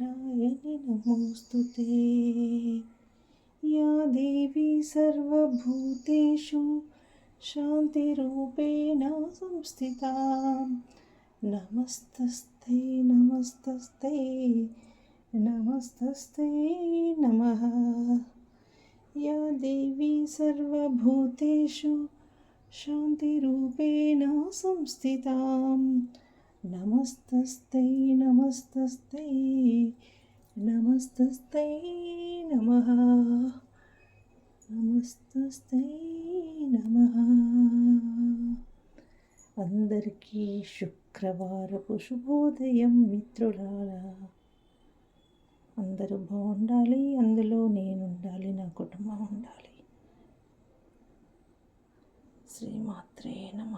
नारायणि नमोऽस्तु ते या देवी सर्वभूतेषु शान्तिरूपेण संस्थिता नमस्तस्ते नमस्तस्ते नमस्तस्ते नमः। या देवी सर्वभूतेषु शान्तिरूपेण संस्थितां नमस्तस्ते నమస్తస్తై నమస్తస్తే నమ. నమస్తస్తే నమ. అందరికీ శుక్రవారపు శుభోదయం మిత్రులారా. అందరూ బాగుండాలి అందులో నేను ఉండాలి నా కుటుంబం ఉండాలి. శ్రీమాత్రే నమ.